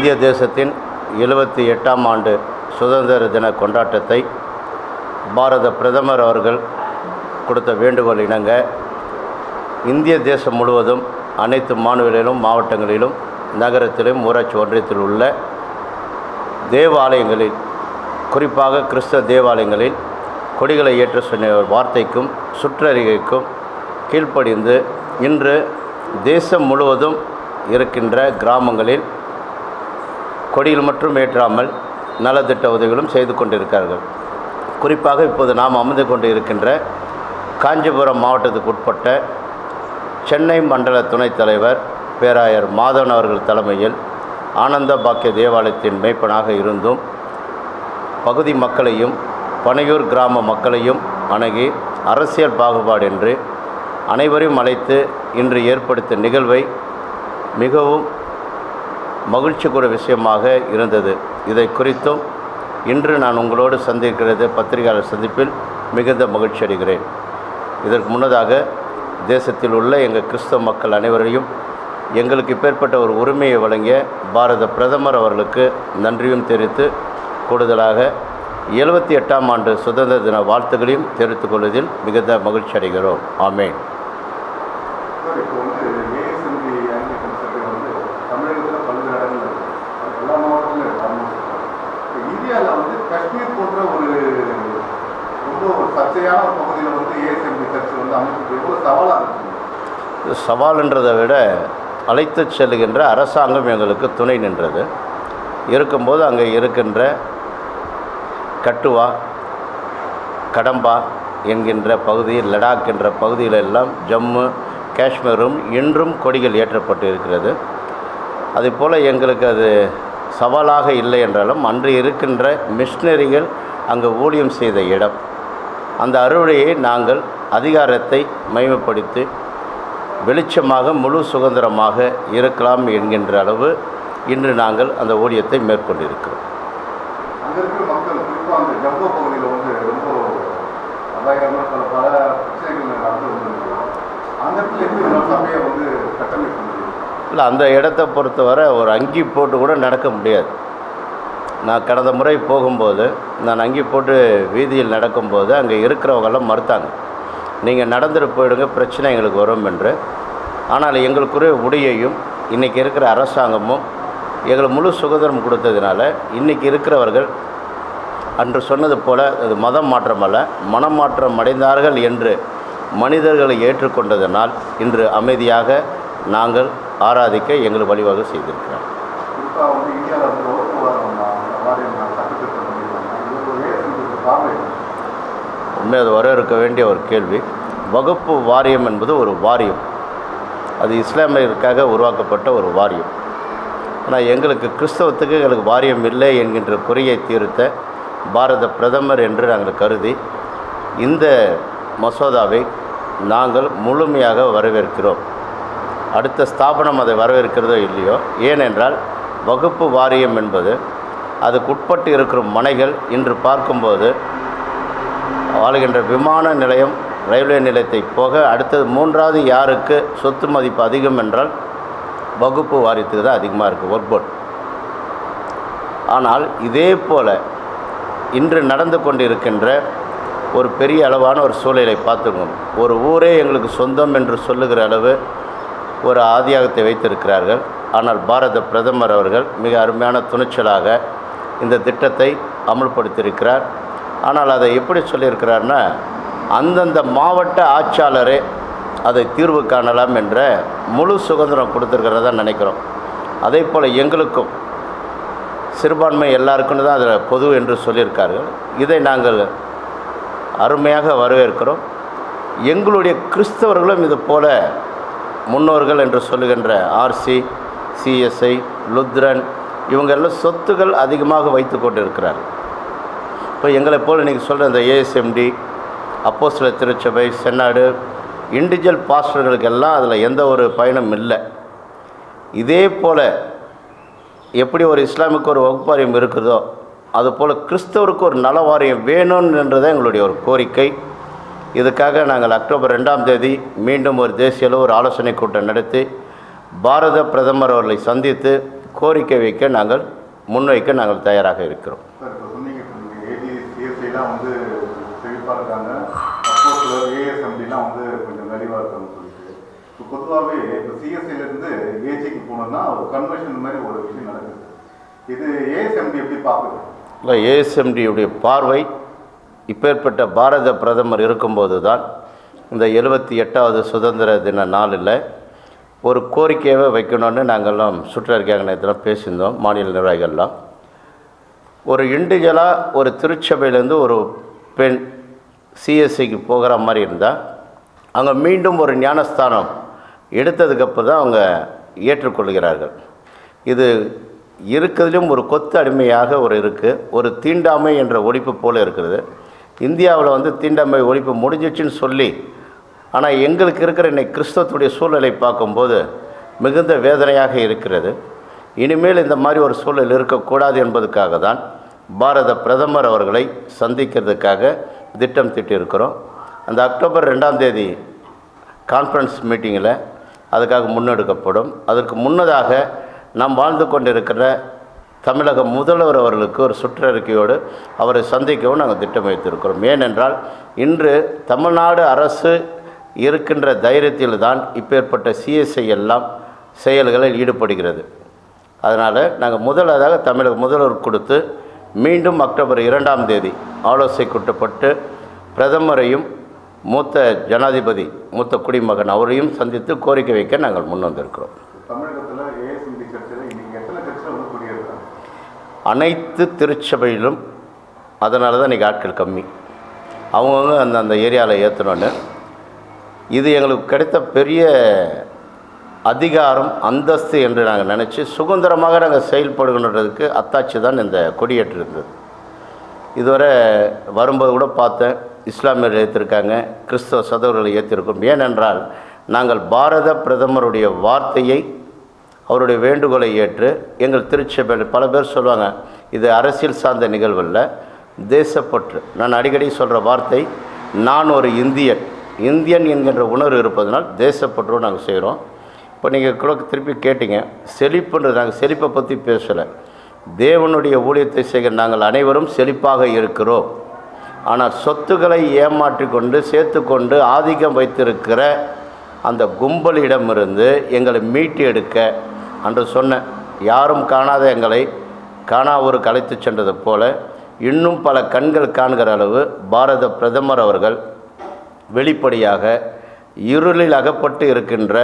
இந்திய தேசத்தின் எழுபத்தி எட்டாம் ஆண்டு சுதந்திர தின கொண்டாட்டத்தை பாரத பிரதமர் அவர்கள் கொடுத்த வேண்டுகோள் இணங்க இந்திய தேசம் முழுவதும் அனைத்து மாநிலங்களிலும் மாவட்டங்களிலும் நகரத்திலும் ஊராட்சி ஒன்றியத்தில் உள்ள தேவாலயங்களில் குறிப்பாக கிறிஸ்தவ தேவாலயங்களில் கொடிகளை ஏற்ற சொன்ன வார்த்தைக்கும் சுற்றறிகைக்கும் கீழ்ப்படிந்து இன்று தேசம் முழுவதும் இருக்கின்ற கிராமங்களில் கொடியில் மட்டும் ஏற்றாமல் நலத்திட்ட உதவிகளும் செய்து கொண்டிருக்கிறார்கள். குறிப்பாக இப்போது நாம் அமர்ந்து கொண்டு இருக்கின்ற காஞ்சிபுரம் மாவட்டத்துக்கு உட்பட்ட சென்னை மண்டல துணைத் தலைவர் பேராயர் மாதவன் அவர்கள் தலைமையில் ஆனந்த பாக்கிய தேவாலயத்தின் மேய்ப்பனாக இருந்தும் பகுதி மக்களையும் பனையூர் கிராம மக்களையும் அணுகி அரசியல் பாகுபாடு என்று அனைவரையும் அழைத்து இன்று ஏற்படுத்த நிகழ்வை மிகவும் மகிழ்ச்சிக்குரிய விஷயமாக இருந்தது. இதை குறித்தும் இன்று நான் உங்களோடு சந்திக்கிறது பத்திரிகையாளர் சந்திப்பில் மிகுந்த மகிழ்ச்சி அடைகிறேன். இதற்கு முன்னதாக தேசத்தில் உள்ள எங்கள் கிறிஸ்தவ மக்கள் அனைவரையும் எங்களுக்கு இப்பேற்பட்ட ஒரு உரிமையை வழங்கிய பாரத பிரதமர் அவர்களுக்கு நன்றியும் தெரிவித்து கூடுதலாக எழுபத்தி எட்டாம் ஆண்டு சுதந்திர தின வாழ்த்துக்களையும் தெரிவித்துக் கொள்வதில் மிகுந்த மகிழ்ச்சி அடைகிறோம். ஆமேன் சார் இப்போ வந்து ஏஎஸ்எம்பி ஆங்கிலிக்கன் சபை வந்து தமிழகத்தில் பல்வேறு இடங்கள் இருக்கு அது எல்லா மாவட்டத்திலும் இருக்கு ஆல்மோஸ்ட் இப்போ இந்தியாவில் வந்து காஷ்மீர் போன்ற ஒரு ரொம்ப ஒரு சர்ச்சையான பகுதியில் வந்து ஏஎஸ்எம்பி சர்ச் வந்து சவாலாக இருக்குது சவால்ன்றதை விட அழைத்து செல்லுகின்ற அரசாங்கம் எங்களுக்கு துணை நின்றது. இருக்கும்போது அங்கே இருக்கின்ற கட்டுவா கடம்பா என்கின்ற பகுதியில் லடாக் என்ற பகுதியில் எல்லாம் ஜம்மு காஷ்மீரும் இன்றும் கொடிகள் ஏற்றப்பட்டு இருக்கிறது. அதுபோல் எங்களுக்கு அது சவாலாக இல்லை என்றாலும் அன்று இருக்கின்ற மிஷினரிகள் அங்கு ஊழியம் செய்த இடம். அந்த அறுவடையை நாங்கள் அதிகாரத்தை மையப்படுத்தி வெளிச்சமாக முழு சுதந்திரமாக இருக்கலாம் என்கின்ற அளவு இன்று நாங்கள் அந்த ஊழியத்தை மேற்கொண்டிருக்கிறோம். இல்லை அந்த இடத்த பொறுத்தவரை ஒரு அங்கி போட்டு கூட நடக்க முடியாது. நான் கடந்த முறை போகும்போது நான் அங்கே போட்டு வீதியில் நடக்கும்போது அங்கே இருக்கிறவங்கெல்லாம் மறுத்தாங்க. நீங்கள் நடந்துட்டு போயிடுங்க பிரச்சனை எங்களுக்கு வரும் என்று. ஆனால் எங்களுக்குரிய உடையையும் இன்றைக்கி இருக்கிற அரசாங்கமும் எங்களுக்கு முழு சுதந்திரம் கொடுத்ததுனால இன்றைக்கி இருக்கிறவர்கள் அன்று சொன்னது போல் அது மதம் மாற்றமல்ல மனமாற்றம் அடைந்தார்கள் என்று மனிதர்களை ஏற்றுக்கொண்டதனால் இன்று அமைதியாக நாங்கள் ஆராதிக்க எங்களுக்கு வழிவகை செய்திருக்கிறோம் குறிப்பாக வந்து இந்தியாவில் வந்து வகுப்பு வாரம் வாரியம் சட்டத்திட்டம் பண்ணியிருக்காங்க இது ஒரு ஏஎஸ்எம்பி பார்வை என்ன? உண்மை அது வர இருக்க வேண்டிய ஒரு கேள்வி. வகுப்பு வாரியம் என்பது ஒரு வாரியம். அது இஸ்லாமியருக்காக உருவாக்கப்பட்ட ஒரு வாரியம். ஆனால் எங்களுக்கு கிறிஸ்தவத்துக்கு எங்களுக்கு வாரியம் இல்லை என்கின்ற குறையை தீர்த்த பாரத பிரதமர் என்று நாங்கள் கருதி இந்த மசோதாவை நாங்கள் முழுமையாக வரவேற்கிறோம். அடுத்த ஸ்தாபனம் அதை வரவேற்கிறதோ இல்லையோ? ஏனென்றால் வகுப்பு வாரியம் என்பது அதுக்குட்பட்டு இருக்கிற மனைகள் இன்று பார்க்கும்போது வாழ்கின்ற விமான நிலையம் ரயில்வே நிலையத்தை போக அடுத்தது மூன்றாவது யாருக்கு சொத்து மதிப்பு அதிகம் என்றால் வகுப்பு வாரியத்துக்கு தான் அதிகமாக இருக்குது ஒர்க் போர்ட் ஆனால் இதே போல் இன்று நடந்து கொண்டிருக்கின்ற ஒரு பெரிய அளவான ஒரு சூழலை பார்த்துக்கணும். ஒரு ஊரே எங்களுக்கு சொந்தம் என்று சொல்லுகிற அளவு ஒரு ஆதியாகத்தை வைத்திருக்கிறார்கள். ஆனால் பாரத பிரதமர் அவர்கள் மிக அருமையான துணிச்சலாக இந்த திட்டத்தை அமல்படுத்தியிருக்கிறார். ஆனால் அதை எப்படி சொல்லியிருக்கிறார்னா அந்தந்த மாவட்ட ஆட்சியாளரே அதை தீர்வு காணலாம் என்ற முழு சுதந்திரம் கொடுத்துருக்கிறதா நினைக்கிறோம். அதே போல் எங்களுக்கும் சிறுபான்மை எல்லாருக்கும் தான் அதில் பொது என்று சொல்லியிருக்கார்கள். இதை நாங்கள் அருமையாக வரவேற்கிறோம். எங்களுடைய கிறிஸ்தவர்களும் இது போல முன்னோர்கள் என்று சொல்லுகின்ற ஆர்சி சிஎஸ்ஐ லுத்ரன் இவங்கெல்லாம் சொத்துக்கள் அதிகமாக வைத்து கொண்டிருக்கிறார்கள். இப்போ எங்களை போல் இன்றைக்கி சொல்கிற இந்த ஏஎஸ்எம்டி அப்போஸ்தல திருச்சபை சென்னாடு இண்டிவிஜுவல் பாஸ்டர்களுக்கெல்லாம் அதில் எந்த ஒரு பயனும் இல்லை. இதே போல் எப்படி ஒரு இஸ்லாமிக்கு ஒரு வகுப்பாரியம் இருக்குதோ அதுபோல் கிறிஸ்தவருக்கு ஒரு நல வாரியம் வேணும்ன்றதை எங்களுடைய ஒரு கோரிக்கை. இதுக்காக நாங்கள் அக்டோபர் ரெண்டாம் தேதி மீண்டும் ஒரு தேசிய அளவு ஒரு ஆலோசனை கூட்டம் நடத்தி பாரத பிரதமர் அவர்களை சந்தித்து கோரிக்கை வைக்க நாங்கள் முன்வைக்க நாங்கள் தயாராக இருக்கிறோம் சார் இப்போ சொன்னீங்க ஏஜி எம்பிலாம் வந்து செழிப்பாக இருக்காங்க அப்போ சிலர் ஏஎஸ்எம்டிலாம் வந்து கொஞ்சம் நலிவாக இருக்காங்கன்னு சொல்லிட்டு. இப்போ பொதுவாகவே இப்போ சிஎஸ்சிலேருந்து ஏஜிக்கு போனோம்னா ஒரு கன்வர்ஷன் மாதிரி ஒரு விஷயம் நடக்குது. இது ஏஎஸ்எம்டி எப்படி பார்க்குது? இல்லை ஏஎஸ்எம்டியுடைய பார்வை இப்பேற்பட்ட பாரத பிரதமர் இருக்கும்போது தான் இந்த எழுபத்தி எட்டாவது சுதந்திர தின நாளில் ஒரு கோரிக்கையாகவே வைக்கணும்னு நாங்கள்லாம் சுற்றுலா நேரத்தில் பேசியிருந்தோம் மாநில நிர்வாகிகள்லாம். ஒரு இண்டிவிஜுவலாக ஒரு திருச்சபையிலேருந்து ஒரு பெண் சிஎஸ்சிக்கு போகிற மாதிரி இருந்தால் அங்கே மீண்டும் ஒரு ஞானஸ்தானம் எடுத்ததுக்கப்புறம் தான் அவங்க ஏற்றுக்கொள்கிறார்கள். இது இருக்கிறதுலையும் ஒரு கொத்து அடிமையாக ஒரு இருக்குது ஒரு தீண்டாமை என்ற ஒழிப்பு போல் இருக்கிறது. இந்தியாவில் வந்து தீண்டாமை ஒழிப்பு முடிஞ்சிச்சுன்னு சொல்லி ஆனால் எங்களுக்கு இருக்கிற இன்னைக்கு கிறிஸ்தவத்துடைய சூழலை பார்க்கும்போது மிகுந்த வேதனையாக இருக்கிறது. இனிமேல் இந்த மாதிரி ஒரு சூழல் இருக்கக்கூடாது என்பதுக்காக தான் பாரத பிரதமர் அவர்களை சந்திக்கிறதுக்காக திட்டம் திட்டிருக்கிறோம் அந்த அக்டோபர் ரெண்டாம் தேதி கான்ஃபரன்ஸ் மீட்டிங்கில் அதுக்காக முன்னெடுக்கப்படும். அதற்கு முன்னதாக நாம் வாழ்ந்து கொண்டிருக்கிற தமிழக முதல்வர் அவர்களுக்கு ஒரு சுற்றறிக்கையோடு அவரை சந்திக்கவும் நாங்கள் திட்டம் வைத்திருக்கிறோம் ஏனென்றால் இன்று தமிழ்நாடு அரசு இருக்கின்ற தைரியத்தில் தான் இப்பேற்பட்ட சிஎஸ்ஐ எல்லாம் செயல்களில் ஈடுபடுகிறது. அதனால் நாங்கள் முதலாவதாக தமிழக முதல்வர் கொடுத்து மீண்டும் அக்டோபர் இரண்டாம் தேதி ஆலோசனை கூட்டப்பட்டு பிரதமரையும் மூத்த ஜனாதிபதி மூத்த குடிமகன் அவரையும் சந்தித்து கோரிக்கை வைக்க நாங்கள் முன் வந்திருக்கிறோம். அனைத்து திருச்சபையிலும் அதனால தான் இன்றைக்கி ஆட்கள் கம்மி. அவங்கவுங்க அந்த அந்த ஏரியாவில் ஏற்றணுன்னு இது எங்களுக்கு கிடைத்த பெரிய அதிகாரம் அந்தஸ்து என்று நாங்கள் நினச்சி சுதந்திரமாக நாங்கள் செயல்படுகின்றதுக்கு அத்தாட்சி தான் இந்த கொடியேற்று இருந்தது இதுவரை வரும்போது கூட பார்த்தேன் இஸ்லாமியர்கள் ஏற்றிருக்காங்க கிறிஸ்தவ சதவர்களை ஏற்றிருக்கோம் ஏனென்றால் நாங்கள் பாரத பிரதமருடைய வார்த்தையை அவருடைய வேண்டுகோளை ஏற்று எங்கள் திருச்சபையில் பல பேர் சொல்லுவாங்க இது அரசியல் சார்ந்த நிகழ்வல்ல தேசப்பற்று. நான் அடிக்கடி சொல்கிற வார்த்தை நான் ஒரு இந்தியன். இந்தியன் என்கின்ற உணர்வு இருப்பதனால் தேசப்பற்றோடு நாங்கள் செய்கிறோம். இப்போ நீங்கள் கூட திருப்பி கேட்டீங்க. செழிப்புன்றது நாங்கள் செழிப்பை பற்றி பேசலை. தேவனுடைய ஊழியத்தை செய்கிற நாங்கள் அனைவரும் செழிப்பாக இருக்கிறோம். ஆனால் சொத்துக்களை ஏமாற்றி கொண்டு சேர்த்துக்கொண்டு ஆதிக்கம் வைத்திருக்கிற அந்த கும்பலிடமிருந்து எங்களை மீட்டு எடுக்க அன்று சொன்னேன் யாரும் காணாத எங்களை காணாவூருக்கு அழைத்து சென்றது போல இன்னும் பல கண்கள் காண்கிற அளவு பாரத பிரதமர் அவர்கள் வெளிப்படையாக இருளில் அகப்பட்டு இருக்கின்ற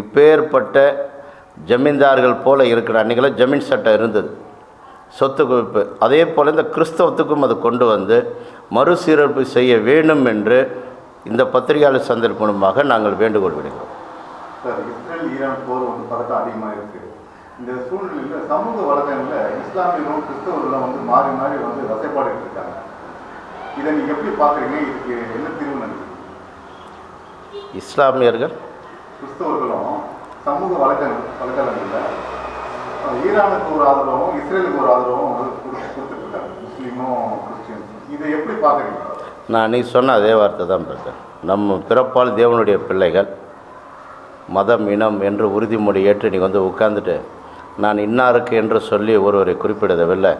இப்பேற்பட்ட ஜமீன்தார்கள் போல இருக்கிற அன்றைக்கெல்லாம் ஜமீன் சட்டம் இருந்தது. சொத்து குவிப்பு. அதே போல் இந்த கிறிஸ்தவத்துக்கும் அது கொண்டு வந்து மறுசீரமைப்பு செய்ய வேண்டும் என்று இந்த பத்திரிகையாளர் சந்திப்பு மூலமாக நாங்கள் வேண்டுகோள் விடுகிறோம். சார் இஸ்ரேல் ஈரான் போர் வந்து பதட்டம் அதிகமாக இருக்கு. இந்த சூழ்நிலையில் சமூக வலைதளங்களில் இஸ்லாமியர்களும் கிறிஸ்தவர்களும் வந்து மாறி மாறி வந்து வசைப்பாடிட்டு இருக்காங்க. இதை நீங்கள் எப்படி பார்க்குறீங்க? இதுக்கு என்ன தீர்வு நினைக்கிறீங்க? இஸ்லாமியர்கள் கிறிஸ்தவர்களும் சமூக வலைதள வலைதளங்களில் ஈரானுக்கு ஒரு ஆதரவும் இஸ்ரேலுக்கு ஒரு ஆதரவும் வந்து கொடுத்து- கொடுத்துட்ருக்காங்க. முஸ்லீமும் கிறிஸ்டியன்ஸ் இதை எப்படி பார்க்குறீங்க? நான் நீ சொன்ன அதே வார்த்தை தான் பிரதர். நம்ம பிறப்பால் தேவனுடைய பிள்ளைகள் மதம் இனம் என்று உறுதிமொழி ஏற்று நீங்கள் வந்து உட்கார்ந்துட்டு நான் இன்னாருக்கு என்று சொல்லி ஒருவரை குறிப்பிடவில்லை.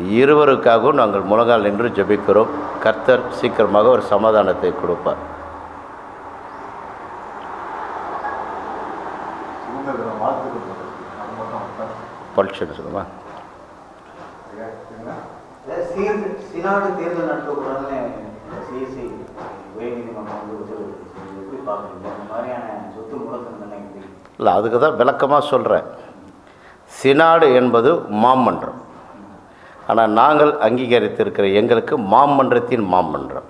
இருவருக்காகவும் நாங்கள் முழங்கால் நின்று ஜபிக்கிறோம். கர்த்தர் சீக்கிரமாக ஒரு சமாதானத்தை கொடுப்பார் சுதந்திர தின வாழ்த்துக்கள் சொல்றேன். அது பளிச்சுன்னு சொல்லுமா? ஐயா, என்ன? சீர் சினாடு தேர்தல் நடத்தக்கூடாதுன்னு சிஎஸ்சி உயர்நீதிமன்றம் வந்து உத்தரவு எப்படி பார்க்குறீங்க? இந்த மாதிரியான சொத்து முடக்கம் தானே எப்படி இல்லை அதுக்கு தான் விளக்கமாக சொல்கிறேன் சினாடு என்பது மாமன்றம். ஆனால் நாங்கள் அங்கீகரித்திருக்கிற எங்களுக்கு மாமன்றத்தின் மாமன்றம்.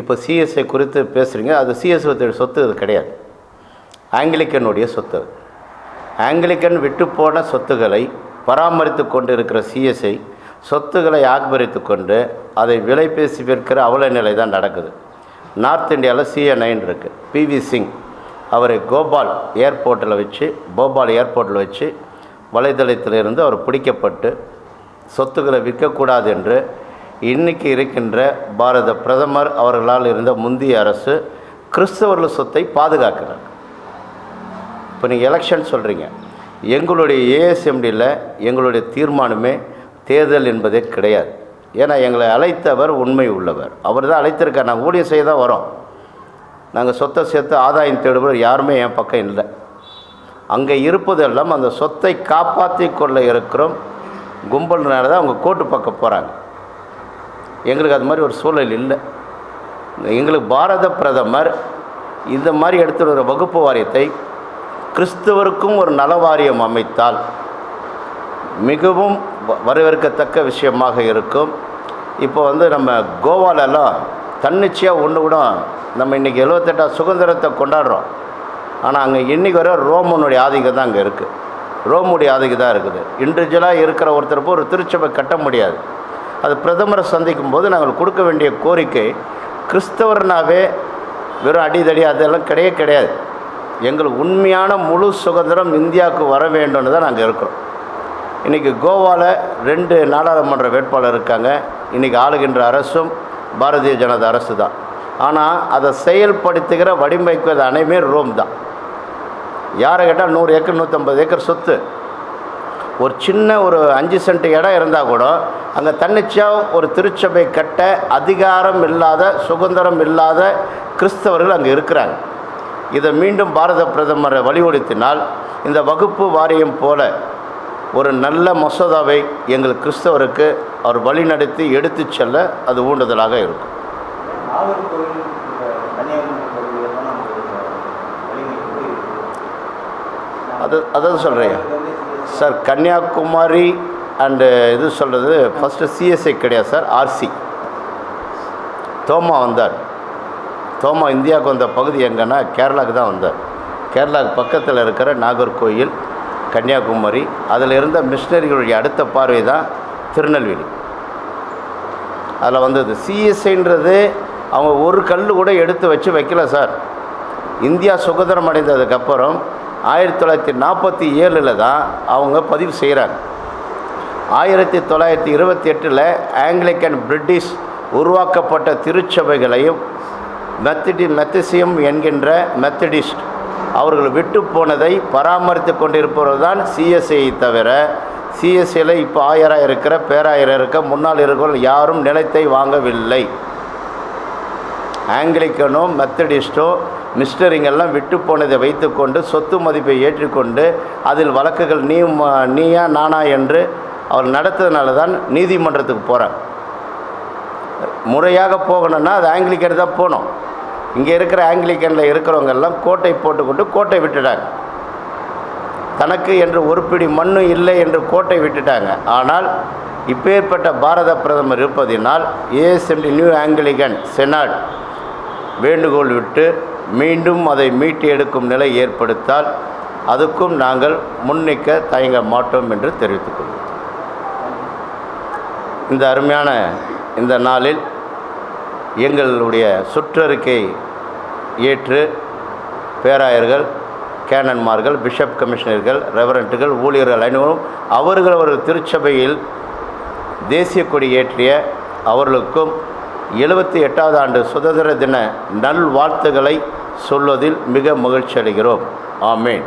இப்போ சிஎஸ்ஐ குறித்து பேசுகிறீங்க அது சிஎஸ்ஐ சொத்து அது கிடையாது. ஆங்கிலிக்கனுடைய சொத்து அது. ஆங்கிலிக்கன் விட்டுப்போன சொத்துக்களை பராமரித்து கொண்டு இருக்கிற சிஎஸ்ஐ சொத்துக்களை ஆக்பரித்து கொண்டு அதை விலை பேசி விற்கிற அவல நிலை தான் நடக்குது. நார்த் இந்தியாவில் சிஏ நைன் இருக்குது பிவி சிங் அவரை கோபால் ஏர்போர்ட்டில் வச்சு போபால் ஏர்போர்ட்டில் வச்சு வலைதளத்திலிருந்து அவர் பிடிக்கப்பட்டு சொத்துக்களை விற்கக்கூடாது என்று இன்னைக்கு இருக்கின்ற பாரத பிரதமர் அவர்களால் இருந்த முந்தைய அரசு கிறிஸ்தவர்கள் சொத்தை பாதுகாக்கிறார். இப்போ நீங்கள் எலெக்ஷன் சொல்கிறீங்க எங்களுடைய ஏஎஸ்எம்டியில் எங்களுடைய தீர்மானமே தேர்தல் என்பதே கிடையாது. ஏன்னா எங்களை அழைத்தவர் உண்மை உள்ளவர். அவர் தான் அழைத்திருக்கார். நாங்கள் ஊழியம் செய்ய தான் வரோம். நாங்கள் சொத்தை சேர்த்து ஆதாயம் தேடுபவர் யாருமே என் பக்கம் இல்லை. அங்கே இருப்பதெல்லாம் அந்த சொத்தை காப்பாற்றி கொள்ள இருக்கிறோம். கும்பல்னால தான் அவங்க கோட்டு பக்கம் போகிறாங்க எங்களுக்கு அது மாதிரி ஒரு சூழல் இல்லை. எங்களுக்கு பாரத பிரதமர் இந்த மாதிரி எடுத்துகிட்டு வர வகுப்பு வாரியத்தை கிறிஸ்தவருக்கும் ஒரு நல வாரியம் அமைத்தால் மிகவும் வ- வரவேற்கத்தக்க விஷயமாக இருக்கும். இப்போ வந்து நம்ம கோவாலெல்லாம் தன்னிச்சையாக ஒன்று கூட நம்ம இன்றைக்கி எழுபத்தெட்டாம் சுதந்திரத்தை கொண்டாடுறோம். ஆனால் அங்கே இன்னைக்கு வரை ரோமனுடைய ஆதிக்கம் தான் அங்கே இருக்குது ரோமுடைய ஆதிக்கம் தான் இருக்குது. இண்டிவிஜுவலாக இருக்கிற ஒருத்தர் ஒரு திருச்சபை கட்ட முடியாது. அது பிரதமரை சந்திக்கும் போது நாங்கள் கொடுக்க வேண்டிய கோரிக்கை கிறிஸ்தவர்னாவே வெறும் அடிதடி அதெல்லாம் கிடையவே கிடையாது. எங்கள் உண்மையான முழு சுதந்திரம் இந்தியாவுக்கு வர வேண்டும்னு தான் நாங்கள் இருக்கிறோம். இன்றைக்கி கோவாவில் ரெண்டு நாடாளுமன்ற வேட்பாளர் இருக்காங்க. இன்றைக்கி ஆளுகின்ற அரசும் பாரதிய ஜனதா அரசு தான். ஆனால் அதை செயல்படுத்துகிற வடிவமைப்பது அனைமே ரோம் தான். யாரை கேட்டால் நூறு ஏக்கர் நூற்றம்பது ஏக்கர் சொத்து. ஒரு சின்ன ஒரு அஞ்சு சென்ட் இடம் இருந்தால் கூட அங்கே தன்னிச்சையாக ஒரு திருச்சபை கட்ட அதிகாரம் இல்லாத சுதந்திரம் இல்லாத கிறிஸ்தவர்கள் அங்கே இருக்கிறாங்க. இதை மீண்டும் பாரத பிரதமரை வலியுறுத்தினால் இந்த வகுப்பு வாரியம் போல ஒரு நல்ல மசோதாவை எங்கள் கிறிஸ்தவருக்கு அவர் வழிநடத்தி எடுத்துச் செல்ல அது ஊண்டுதலாக இருக்கும். அது அதான் சொல்கிறேன் சார் கன்னியாகுமரி அண்டு இது சொல்கிறது ஃபஸ்ட்டு சிஎஸ்ஐ கிடையாது சார் ஆர்சி தோமா வந்தார். தோமா இந்தியாவுக்கு வந்த பகுதி எங்கன்னா கேரளாவுக்கு தான் வந்தார் கேரளாவுக்கு பக்கத்தில் இருக்கிற நாகர்கோயில் கன்னியாகுமரி அதில் இருந்த மிஷினரிகளுடைய அடுத்த பார்வை தான் திருநெல்வேலி. அதில் வந்தது சிஎஸ்ஐன்றது அவங்க ஒரு கல் கூட எடுத்து வச்சு வைக்கல சார். இந்தியா சுதந்திரம் அடைந்ததுக்கப்புறம் ஆயிரத்தி தொள்ளாயிரத்தி நாற்பத்தி ஏழில் தான் அவங்க பதிவு செய்கிறாங்க ஆயிரத்தி தொள்ளாயிரத்தி இருபத்தி எட்டில் ஆங்கிலிக்கன் பிரிட்டிஷ் உருவாக்கப்பட்ட திருச்சபைகளையும் மெத்தடி மெத்தசியம் என்கின்ற மெத்தடிஸ்ட். அவர்கள் விட்டு போனதை பராமரித்து கொண்டிருப்பவர்கள் தான் சிஎஸ்ஐ தவிர சிஎஸ்ஐயில் இப்போ ஆயராக இருக்கிற பேராயிரம் இருக்க முன்னால் இருக்கிற யாரும் நிலத்தை வாங்கவில்லை. ஆங்கிலிக்கனோ மெத்தடிஸ்டோ மிஸ்டரிங்கெல்லாம் விட்டு போனதை வைத்துக்கொண்டு சொத்து மதிப்பை ஏற்றுக்கொண்டு அதில் வழக்குகள் நீ நீயா நானா என்று அவர் நடத்ததுனால தான் நீதிமன்றத்துக்கு போகிறேன் முறையாக போகணும்னா அது ஆங்கிலிக்கன் தான் போகணும். இங்கே இருக்கிற ஆங்கிலிக்கனில் இருக்கிறவங்கெல்லாம் கோட்டை போட்டுக்கொண்டு கோட்டை விட்டுட்டாங்க. தனக்கு என்று ஒரு பிடி மண்ணும் இல்லை என்று கோட்டை விட்டுட்டாங்க. ஆனால் இப்பேற்பட்ட பாரத பிரதமர் இருப்பதினால் ஏஎஸ்எம்டி நியூ ஆங்கிலிகன் செனாட் வேண்டுகோள் விட்டு மீண்டும் அதை மீட்டு எடுக்கும் நிலை ஏற்படுத்தால் அதுக்கும் நாங்கள் முன்னிக்க தயங்க மாட்டோம் என்று தெரிவித்துக்கொள்வோம் இந்த அருமையான இந்த நாளில் எங்களுடைய சுற்றறிக்கை ஏற்று பேராயர்கள் கேனன்மார்கள் பிஷப் கமிஷனர்கள் ரெவரண்ட்டுகள் ஊழியர்கள் அனைவரும் அவர்கள் அவர்கள் திருச்சபையில் தேசிய கொடி ஏற்றிய அவர்களுக்கும் எழுபத்தி எட்டாவது ஆண்டு சுதந்திர தின நல்வாழ்த்துக்களை சொல்வதில் மிக மகிழ்ச்சி அடைகிறோம். ஆமேன்.